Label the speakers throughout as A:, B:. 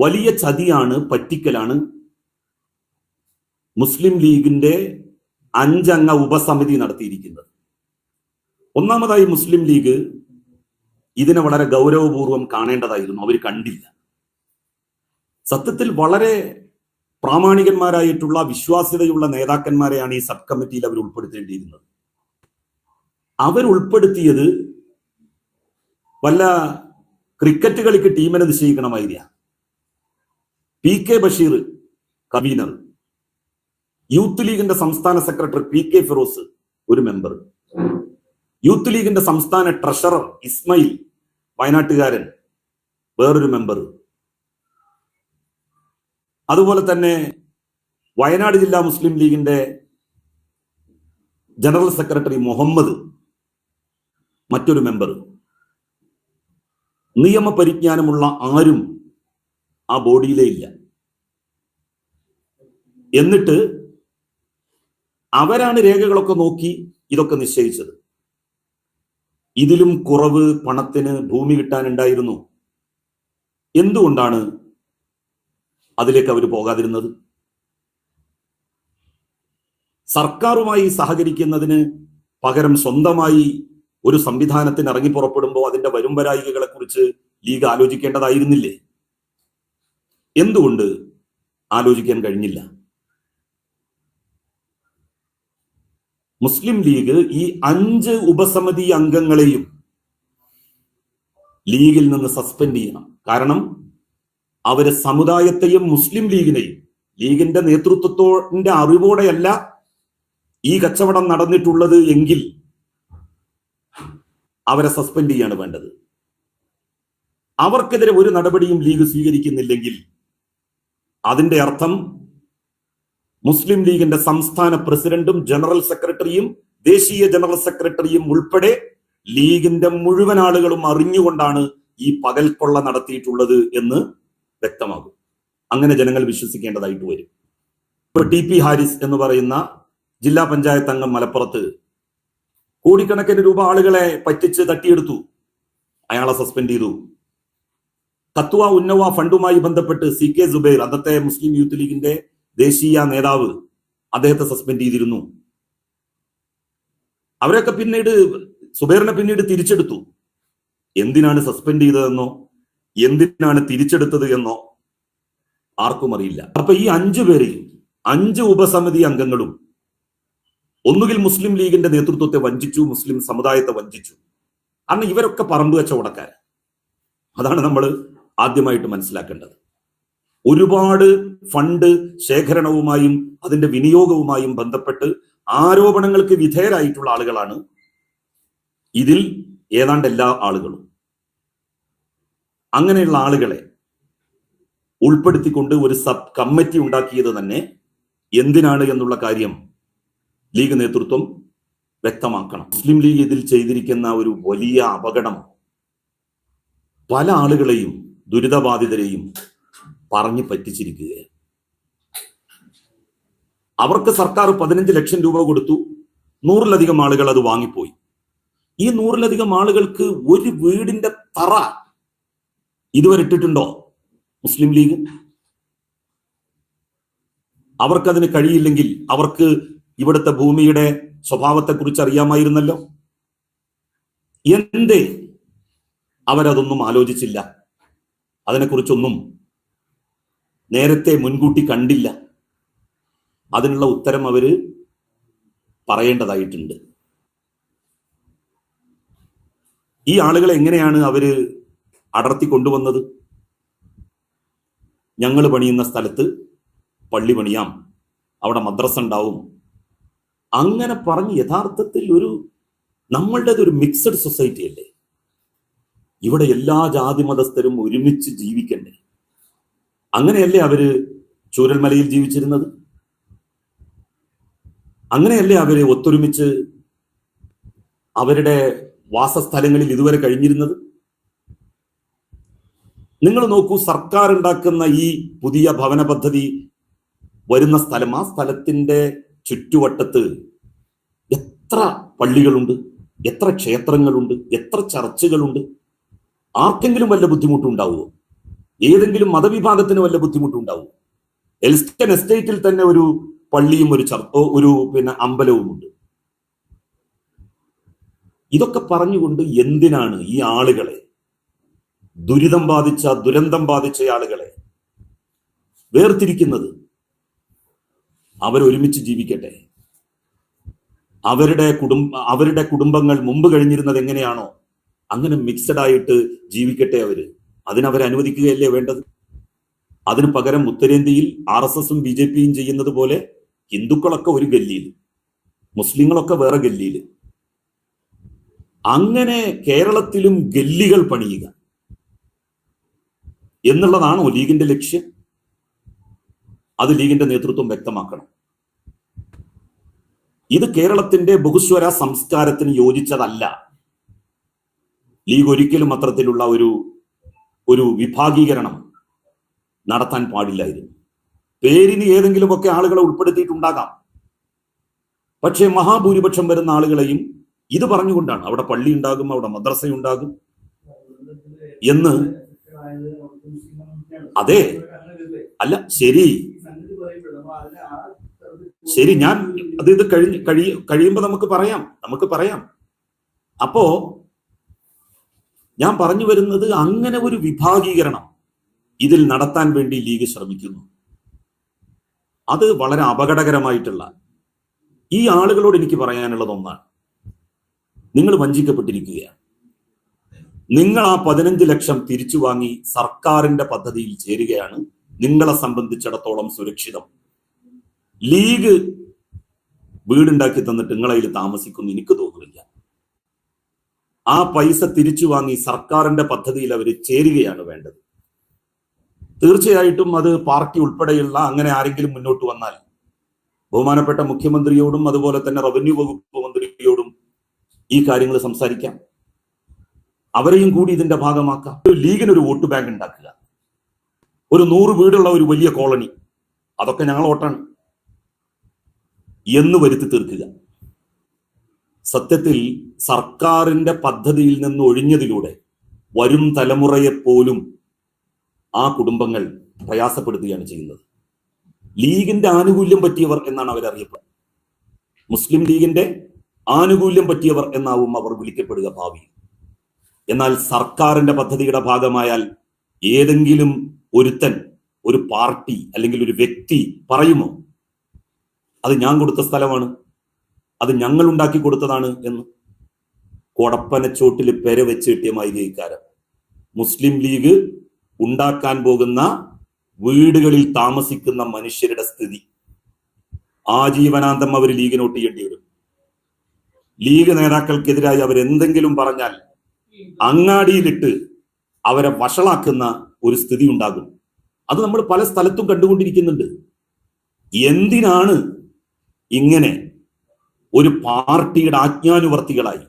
A: വലിയ ചതിയാണ് പറ്റിക്കലാണ്. മുസ്ലിം ലീഗിന്റെ അഞ്ചംഗ ഉപസമിതി നടത്തിയിരിക്കുന്നത്. ഒന്നാമതായി മുസ്ലിം ലീഗ് ഇതിനെ വളരെ ഗൗരവപൂർവം കാണേണ്ടതായിരുന്നു. അവർ കണ്ടില്ല. സത്യത്തിൽ വളരെ പ്രാമാണികന്മാരായിട്ടുള്ള വിശ്വാസ്യതയുള്ള നേതാക്കന്മാരെയാണ് ഈ സബ് കമ്മിറ്റിയിൽ അവർ ഉൾപ്പെടുത്തേണ്ടിയിരുന്നത്. അവർ ഉൾപ്പെടുത്തിയത് വല്ല ക്രിക്കറ്റ് കളിക്ക് ടീമിനെ നിശ്ചയിക്കണമായിരിക്കാം. P K Basheer convener youth ലീഗിന്റെ സംസ്ഥാന സെക്രട്ടറി പി കെ ഫിറോസ് ഒരു മെമ്പർ. യൂത്ത് ലീഗിന്റെ സംസ്ഥാന ട്രഷറർ ഇസ്മയിൽ വയനാട്ടുകാരൻ വേറൊരു മെമ്പർ. അതുപോലെ തന്നെ വയനാട് ജില്ലാ മുസ്ലിം ലീഗിന്റെ ജനറൽ സെക്രട്ടറി മുഹമ്മദ് മറ്റൊരു മെമ്പർ. നിയമപരിജ്ഞാനമുള്ള ആരും ആ ബോഡിയിലേ ഇല്ല. എന്നിട്ട് അവരാണ് രേഖകളൊക്കെ നോക്കി ഇതൊക്കെ നിശ്ചയിച്ചത്. ഇതിലും കുറവ് പണത്തിന് ഭൂമി കിട്ടാനുണ്ടായിരുന്നു. എന്തുകൊണ്ടാണ് അതിലേക്ക് അവർ പോകാതിരുന്നത്? സർക്കാരുമായി സഹകരിക്കുന്നതിന് പകരം സ്വന്തമായി ഒരു സംവിധാനത്തിന് ഇറങ്ങി പുറപ്പെടുമ്പോൾ അതിന്റെ വരും വരായികകളെ കുറിച്ച് ലീഗ് ആലോചിക്കേണ്ടതായിരുന്നില്ലേ? എന്തുകൊണ്ട് ആലോചിക്കാൻ കഴിഞ്ഞില്ല? മുസ്ലിം ലീഗ് ഈ അഞ്ച് ഉപസമിതി അംഗങ്ങളെയും ലീഗിൽ നിന്ന് സസ്പെൻഡ് ചെയ്യണം. കാരണം അവരെ സമുദായത്തെയും മുസ്ലിം ലീഗിനെയും ലീഗിന്റെ നേതൃത്വത്തോടെ അറിവോടെയല്ല ഈ കച്ചവടം നടന്നിട്ടുള്ളത് എങ്കിൽ അവരെ സസ്പെൻഡ് ചെയ്യാണ് വേണ്ടത്. അവർക്കെതിരെ ഒരു നടപടിയും ലീഗ് സ്വീകരിക്കുന്നില്ലെങ്കിൽ അതിന്റെ അർത്ഥം മുസ്ലിം ലീഗിന്റെ സംസ്ഥാന പ്രസിഡന്റും ജനറൽ സെക്രട്ടറിയും ദേശീയ ജനറൽ സെക്രട്ടറിയും ഉൾപ്പെടെ ലീഗിന്റെ മുഴുവൻ ആളുകളും അറിഞ്ഞുകൊണ്ടാണ് ഈ പകൽക്കൊള്ള നടത്തിയിട്ടുള്ളത് എന്ന് വ്യക്തമാകും. അങ്ങനെ ജനങ്ങൾ വിശ്വസിക്കേണ്ടതായിട്ട് വരും. ഇപ്പൊ ടി പി ഹാരിസ് എന്ന് പറയുന്ന ജില്ലാ പഞ്ചായത്ത് അംഗം മലപ്പുറത്ത് കോടിക്കണക്കിന് രൂപ ആളുകളെ പറ്റിച്ച് തട്ടിയെടുത്തു. അയാളെ സസ്പെൻഡ് ചെയ്തു. കത്വ ഉന്നവ ഫണ്ടുമായി ബന്ധപ്പെട്ട് സി കെ സുബൈർ അന്നത്തെ മുസ്ലിം യൂത്ത് ലീഗിന്റെ ദേശീയ നേതാവ് അദ്ദേഹത്തെ സസ്പെൻഡ് ചെയ്തിരുന്നു. അവരൊക്കെ പിന്നീട് സുബൈറിനെ പിന്നീട് തിരിച്ചെടുത്തു. എന്തിനാണ് സസ്പെൻഡ് ചെയ്തതെന്നോ എന്തിനാണ് തിരിച്ചെടുത്തത് എന്നോ ആർക്കും അറിയില്ല. അപ്പൊ ഈ അഞ്ചു പേരെയും അഞ്ച് ഉപസമിതി അംഗങ്ങളും ഒന്നുകിൽ മുസ്ലിം ലീഗിന്റെ നേതൃത്വത്തെ വഞ്ചിച്ചു മുസ്ലിം സമുദായത്തെ വഞ്ചിച്ചു. അന്ന് ഇവരൊക്കെ പറമ്പ് കച്ചവടക്കാർ അതാണ് നമ്മൾ ആദ്യമായിട്ട് മനസ്സിലാക്കേണ്ടത്. ഒരുപാട് ഫണ്ട് ശേഖരണവുമായും അതിന്റെ വിനിയോഗവുമായും ബന്ധപ്പെട്ട് ആരോപണങ്ങൾക്ക് വിധേയരായിട്ടുള്ള ആളുകളാണ് ഇതിൽ ഏതാണ്ട് എല്ലാ ആളുകളും. അങ്ങനെയുള്ള ആളുകളെ ഉൾപ്പെടുത്തിക്കൊണ്ട് ഒരു സബ് കമ്മിറ്റി ഉണ്ടാക്കിയത് തന്നെ എന്തിനാണ് എന്നുള്ള കാര്യം ലീഗ് നേതൃത്വം വ്യക്തമാക്കണം. മുസ്ലിം ലീഗ് ഇതിൽ ചെയ്തിരിക്കുന്ന ഒരു വലിയ അപകടം പല ആളുകളെയും ദുരിതബാധിതരെയും പറഞ്ഞു പറ്റിച്ചിരിക്കുകയാണ്. അവർക്ക് സർക്കാർ പതിനഞ്ച് ലക്ഷം രൂപ കൊടുത്തു. നൂറിലധികം ആളുകൾ അത് വാങ്ങിപ്പോയി. ഈ നൂറിലധികം ആളുകൾക്ക് ഒരു വീടിന്റെ തറ ഇതുവരെ ഇട്ടിട്ടുണ്ടോ മുസ്ലിം ലീഗ്? അവർക്കതിന് കഴിയില്ലെങ്കിൽ അവർക്ക് ഇവിടുത്തെ ഭൂമിയുടെ സ്വഭാവത്തെക്കുറിച്ച് അറിയാമായിരുന്നല്ലോ? എന്തേ? അവരതൊന്നും ആലോചിച്ചില്ല. അതിനെക്കുറിച്ചൊന്നും നേരത്തെ മുൻകൂട്ടി കണ്ടില്ല. അതിനുള്ള ഉത്തരം അവർ പറയേണ്ടതായിട്ടുണ്ട്. ഈ ആളുകളെ എങ്ങനെയാണ് അവർ അടർത്തി കൊണ്ടുവന്നത്? ഞങ്ങൾ പണിയുന്ന സ്ഥലത്ത് പള്ളി പണിയാം അവിടെ മദ്രസ ഉണ്ടാവും. അങ്ങനെ പറഞ്ഞ് യഥാർത്ഥത്തിൽ ഒരു നമ്മളുടേത് ഒരു മിക്സഡ് സൊസൈറ്റി അല്ലേ? ഇവിടെ എല്ലാ ജാതി മതസ്ഥരും ഒരുമിച്ച് ജീവിക്കണ്ടേ? അങ്ങനെയല്ലേ അവർ ചൂരൽമലയിൽ ജീവിച്ചിരുന്നത്? അങ്ങനെയല്ലേ അവർ ഒത്തൊരുമിച്ച് അവരുടെ വാസസ്ഥലങ്ങളിൽ ഇതുവരെ കഴിഞ്ഞിരുന്നത്? നിങ്ങൾ നോക്കൂ സർക്കാർ ഉണ്ടാക്കുന്ന ഈ പുതിയ ഭവന പദ്ധതി വരുന്ന സ്ഥലം ആ സ്ഥലത്തിന്റെ ചുറ്റുവട്ടത്ത് എത്ര പള്ളികളുണ്ട് എത്ര ക്ഷേത്രങ്ങളുണ്ട് എത്ര ചർച്ചുകളുണ്ട് ആർക്കെങ്കിലും വല്ല ബുദ്ധിമുട്ടുണ്ടാവുമോ ഏതെങ്കിലും മതവിഭാഗത്തിന് വല്ല ബുദ്ധിമുട്ടുണ്ടാവുമോ എൽസ്റ്റൺ എസ്റ്റേറ്റിൽ തന്നെ ഒരു പള്ളിയും ഒരു ഒരു പിന്നെ അമ്പലവുമുണ്ട്. ഇതൊക്കെ പറഞ്ഞുകൊണ്ട് എന്തിനാണ് ഈ ആളുകളെ ദുരിതം ബാധിച്ച ദുരന്തം ബാധിച്ച ആളുകളെ വേർതിരിക്കുന്നത്? അവരൊരുമിച്ച് ജീവിക്കട്ടെ. അവരുടെ കുടുംബ അവരുടെ കുടുംബങ്ങൾ മുമ്പ് കഴിഞ്ഞിരുന്നത് എങ്ങനെയാണോ? അങ്ങനെ മിക്സഡ് ആയിട്ട് ജീവിക്കട്ടെ അവർ. അതിനവരെ അനുവദിക്കുകയല്ലേ വേണ്ടത്? അതിന് പകരം ഉത്തരേന്ത്യയിൽ ആർ എസ് എസും ബി ജെ പിയും ചെയ്യുന്നത് പോലെ ഹിന്ദുക്കളൊക്കെ ഒരു ഗല്ലിയിൽ മുസ്ലിങ്ങളൊക്കെ വേറെ ഗല്ലിയിൽ. അങ്ങനെ കേരളത്തിലും ഗല്ലികൾ പണിയുക എന്നുള്ളതാണോ ലീഗിന്റെ ലക്ഷ്യം. അത് ലീഗിന്റെ നേതൃത്വം വ്യക്തമാക്കണം. ഇത് കേരളത്തിന്റെ ബഹുസ്വര സംസ്കാരത്തിന് യോജിച്ചതല്ല. ലീഗ് ഒരിക്കലും അത്തരത്തിലുള്ള ഒരു ഒരു വിഭാഗീകരണം നടത്താൻ പാടില്ലായിരുന്നു. പേരിന് ഏതെങ്കിലുമൊക്കെ ആളുകളെ ഉൾപ്പെടുത്തിയിട്ടുണ്ടാകാം. പക്ഷേ മഹാഭൂരിപക്ഷം വരുന്ന ആളുകളെയും ഇത് പറഞ്ഞുകൊണ്ടാണ്. അവിടെ പള്ളി ഉണ്ടാകും അവിടെ മദ്രസ ഉണ്ടാകും എന്ന് അതെ. അല്ല ശരി. ശരി ഞാൻ അത് ഇത് കഴി കഴിയുമ്പോ നമുക്ക് പറയാം. നമുക്ക് പറയാം. അപ്പോ ഞാൻ പറഞ്ഞു വരുന്നത് അങ്ങനെ ഒരു വിഭാഗീകരണം ഇതിൽ നടത്താൻ വേണ്ടി ലീഗ് ശ്രമിക്കുന്നു. അത് വളരെ അപകടകരമായിട്ടുള്ള ഈ ആളുകളോട് എനിക്ക് പറയാനുള്ളത് ഒന്നാണ്. നിങ്ങൾ വഞ്ചിക്കപ്പെട്ടിരിക്കുകയാണ്. നിങ്ങൾ ആ പതിനഞ്ച് ലക്ഷം തിരിച്ചു വാങ്ങി സർക്കാരിന്റെ പദ്ധതിയിൽ ചേരുകയാണ്. നിങ്ങളെ സംബന്ധിച്ചിടത്തോളം സുരക്ഷിതം. ലീഗ് വീടുണ്ടാക്കി തന്നിട്ട് നിങ്ങളതിൽ താമസിക്കുന്നു എനിക്ക് തോന്നുന്നില്ല. ആ പൈസ തിരിച്ചു വാങ്ങി സർക്കാരിന്റെ പദ്ധതിയിൽ അവർ ചേരുകയാണ് വേണ്ടത്. തീർച്ചയായിട്ടും അത് പാർട്ടി ഉൾപ്പെടെയുള്ള അങ്ങനെ ആരെങ്കിലും മുന്നോട്ട് വന്നാൽ ബഹുമാനപ്പെട്ട മുഖ്യമന്ത്രിയോടും അതുപോലെ തന്നെ റവന്യൂ വകുപ്പ് മന്ത്രിയോടും ഈ കാര്യങ്ങൾ സംസാരിക്കാം. അവരെയും കൂടി ഇതിന്റെ ഭാഗമാക്കാം. ഒരു ലീഗിന് ഒരു വോട്ട് ബാങ്ക് ഉണ്ടാക്കുക. ഒരു നൂറ് വീടുള്ള ഒരു വലിയ കോളനി. അതൊക്കെ ഞങ്ങൾ ഓട്ടാണ് എന്ന് വരുത്തി തീർക്കുക. സത്യത്തിൽ സർക്കാരിന്റെ പദ്ധതിയിൽ നിന്ന് ഒഴിഞ്ഞതിലൂടെ വരും തലമുറയെ പോലും ആ കുടുംബങ്ങൾ പ്രയാസപ്പെടുത്തുകയാണ് ചെയ്യുന്നത്. ലീഗിന്റെ ആനുകൂല്യം പറ്റിയവർ എന്നാണ് അവരറിയപ്പെടുന്നത്. മുസ്ലിം ലീഗിന്റെ ആനുകൂല്യം പറ്റിയവർ എന്നാവും അവർ വിളിക്കപ്പെടുക ഭാവി എന്നാൽ സർക്കാരിന്റെ പദ്ധതിയുടെ ഭാഗമായാൽ ഏതെങ്കിലും ഒരുത്തൻ ഒരു പാർട്ടി അല്ലെങ്കിൽ ഒരു വ്യക്തി പറയുമോ അത് ഞാൻ കൊടുത്ത സ്ഥലമാണ് അത് ഞങ്ങൾ ഉണ്ടാക്കി കൊടുത്തതാണ് എന്ന്. കൊടപ്പനച്ചോട്ടിൽ പെര വെച്ച് കിട്ടിയ മൈലിക്കാരം മുസ്ലിം ലീഗ് ഉണ്ടാക്കാൻ പോകുന്ന വീടുകളിൽ താമസിക്കുന്ന മനുഷ്യരുടെ സ്ഥിതി. ആജീവനാന്തം അവർ ലീഗിനോട്ട് ചെയ്യേണ്ടി വരും. ലീഗ് നേതാക്കൾക്കെതിരായി അവർ എന്തെങ്കിലും പറഞ്ഞാൽ അങ്ങാടിയിലിട്ട് അവരെ വഷളാക്കുന്ന ഒരു സ്ഥിതി ഉണ്ടാകും. അത് നമ്മൾ പല സ്ഥലത്തും കണ്ടുകൊണ്ടിരിക്കുന്നുണ്ട്. എന്തിനാണ് ഇങ്ങനെ ഒരു പാർട്ടിയുടെ ആജ്ഞാനുവർത്തികളായി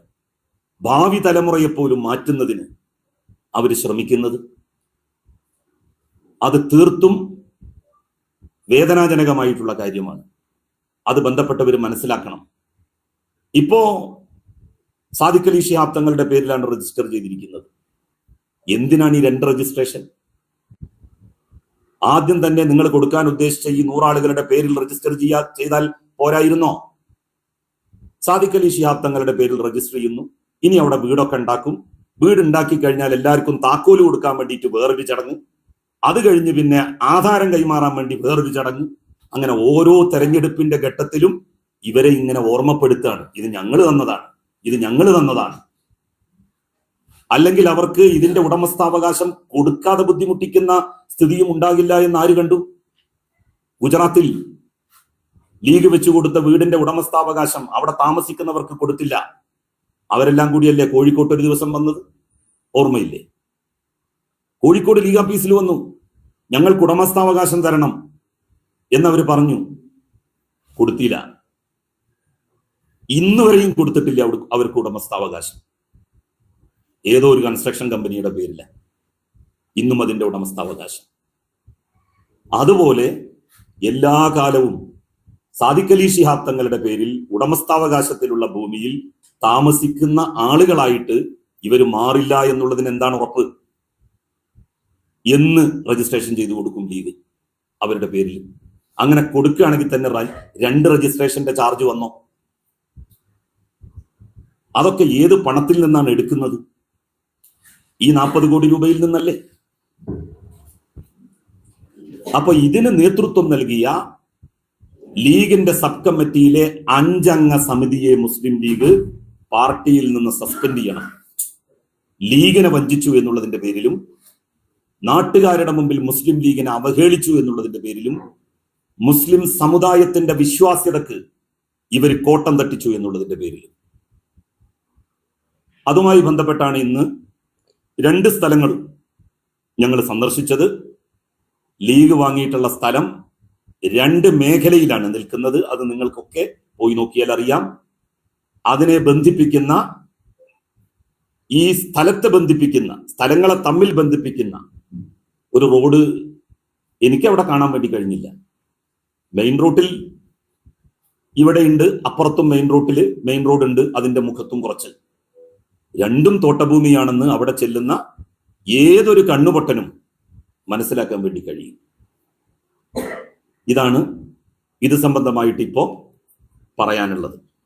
A: ഭാവി തലമുറയെ പോലും മാറ്റുന്നതിന് അവർ ശ്രമിക്കുന്നത്. അത് തീർത്തും വേദനാജനകമായിട്ടുള്ള കാര്യമാണ്. അത് ബന്ധപ്പെട്ടവർ മനസ്സിലാക്കണം. ഇപ്പോ സാദിഖ് അലി ഷിഹാബ് തങ്ങളുടെ പേരിലാണ് രജിസ്റ്റർ ചെയ്തിരിക്കുന്നത്. എന്തിനാണ് ഈ രണ്ട് രജിസ്ട്രേഷൻ ആദ്യം തന്നെ നിങ്ങൾ കൊടുക്കാൻ ഉദ്ദേശിച്ച ഈ നൂറാളുകളുടെ പേരിൽ രജിസ്റ്റർ ചെയ്യാ ചെയ്താൽ പോരായിരുന്നോ? സാദിഖ് അലി ഷിഹാബ് തങ്ങളുടെ പേരിൽ രജിസ്റ്റർ ചെയ്യുന്നു. ഇനി അവിടെ വീടൊക്കെ ഉണ്ടാക്കും. വീട് ഉണ്ടാക്കി കഴിഞ്ഞാൽ എല്ലാവർക്കും താക്കോൽ കൊടുക്കാൻ വേണ്ടിയിട്ട് വേറൊരു ചടങ്ങ്. അത് കഴിഞ്ഞ് പിന്നെ ആധാരം കൈമാറാൻ വേണ്ടി വേറൊരു ചടങ്ങ്. അങ്ങനെ ഓരോ തെരഞ്ഞെടുപ്പിന്റെ ഘട്ടത്തിലും ഇവരെ ഇങ്ങനെ ഓർമ്മപ്പെടുത്താണ് ഇത് ഞങ്ങൾ തന്നതാണ്. ഇത് ഞങ്ങൾ തന്നതാണ്. അല്ലെങ്കിൽ അവർക്ക് ഇതിന്റെ ഉടമസ്ഥാവകാശം കൊടുക്കാതെ ബുദ്ധിമുട്ടിക്കുന്ന സ്ഥിതിയും ഉണ്ടാകില്ല എന്ന് ആര് കണ്ടു? ഗുജറാത്തിൽ ലീഗ് വെച്ചു കൊടുത്ത വീടിന്റെ ഉടമസ്ഥാവകാശം അവിടെ താമസിക്കുന്നവർക്ക് കൊടുത്തില്ല. അവരെല്ലാം കൂടിയല്ലേ കോഴിക്കോട്ട് ഒരു ദിവസം വന്നത്? ഓർമ്മയില്ലേ? കോഴിക്കോട് ലീഗ് ഓഫീസിൽ വന്നു. ഞങ്ങൾക്ക് ഉടമസ്ഥാവകാശം തരണം എന്നവർ പറഞ്ഞു. കൊടുത്തില്ല. ഇന്ന് വരെയും കൊടുത്തിട്ടില്ല അവർക്ക് ഉടമസ്ഥാവകാശം. ഏതോ ഒരു കൺസ്ട്രക്ഷൻ കമ്പനിയുടെ പേരില്ല ഇന്നും അതിന്റെ ഉടമസ്ഥാവകാശം. അതുപോലെ എല്ലാ കാലവും സാദിഖ് ഷിഹാബ് തങ്ങളുടെ പേരിൽ ഉടമസ്ഥാവകാശത്തിലുള്ള ഭൂമിയിൽ താമസിക്കുന്ന ആളുകളായിട്ട് ഇവർ മാറില്ല എന്നുള്ളതിന് എന്താണ് ഉറപ്പ്? എന്ന് രജിസ്ട്രേഷൻ ചെയ്തു കൊടുക്കും ലീഗ് അവരുടെ പേരിൽ. അങ്ങനെ കൊടുക്കുകയാണെങ്കിൽ തന്നെ രണ്ട് രജിസ്ട്രേഷന്റെ ചാർജ് വന്നോ? അതൊക്കെ ഏത് പണത്തിൽ നിന്നാണ് എടുക്കുന്നത്? ഈ നാൽപ്പത് കോടി രൂപയിൽ നിന്നല്ലേ? അപ്പൊ ഇതിന് നേതൃത്വം നൽകിയ ലീഗിന്റെ സബ് കമ്മിറ്റിയിലെ അഞ്ചംഗ സമിതിയെ മുസ്ലിം ലീഗ് പാർട്ടിയിൽ നിന്ന് സസ്പെൻഡ് ചെയ്യണം. ലീഗിനെ വഞ്ചിച്ചു എന്നുള്ളതിന്റെ പേരിലും നാട്ടുകാരുടെ മുമ്പിൽ മുസ്ലിം ലീഗിനെ അവഹേളിച്ചു എന്നുള്ളതിന്റെ പേരിലും മുസ്ലിം സമുദായത്തിന്റെ വിശ്വാസ്യതക്ക് ഇവർ കോട്ടം തട്ടിച്ചു എന്നുള്ളതിന്റെ പേരിലും. അതുമായി ബന്ധപ്പെട്ടാണ് ഇന്ന് രണ്ട് സ്ഥലങ്ങളും ഞങ്ങൾ സന്ദർശിച്ചത്. ലീഗ് വാങ്ങിയിട്ടുള്ള സ്ഥലം രണ്ട് മേഖലയിലാണ് നിൽക്കുന്നത്. അത് നിങ്ങൾക്കൊക്കെ പോയി നോക്കിയാൽ അറിയാം. അതിനെ ബന്ധിപ്പിക്കുന്ന ഈ സ്ഥലത്തെ ബന്ധിപ്പിക്കുന്ന സ്ഥലങ്ങളെ തമ്മിൽ ബന്ധിപ്പിക്കുന്ന ഒരു റോഡ് എനിക്ക് അവിടെ കാണാൻ വേണ്ടി കഴിഞ്ഞില്ല. മെയിൻ റൂട്ടിൽ ഇവിടെയുണ്ട് അപ്പുറത്തും മെയിൻ റൂട്ടിൽ മെയിൻ റോഡ് ഉണ്ട് അതിന്റെ മുഖത്തും കുറച്ച്. രണ്ടും തോട്ടഭൂമിയാണെന്ന് അവിടെ ചെല്ലുന്ന ഏതൊരു കണ്ണുപൊട്ടനും മനസ്സിലാക്കാൻ വേണ്ടി കഴിയും. ഇതാണ് ഇത് സംബന്ധമായിട്ട് ഇപ്പോ പറയാനുള്ളത്.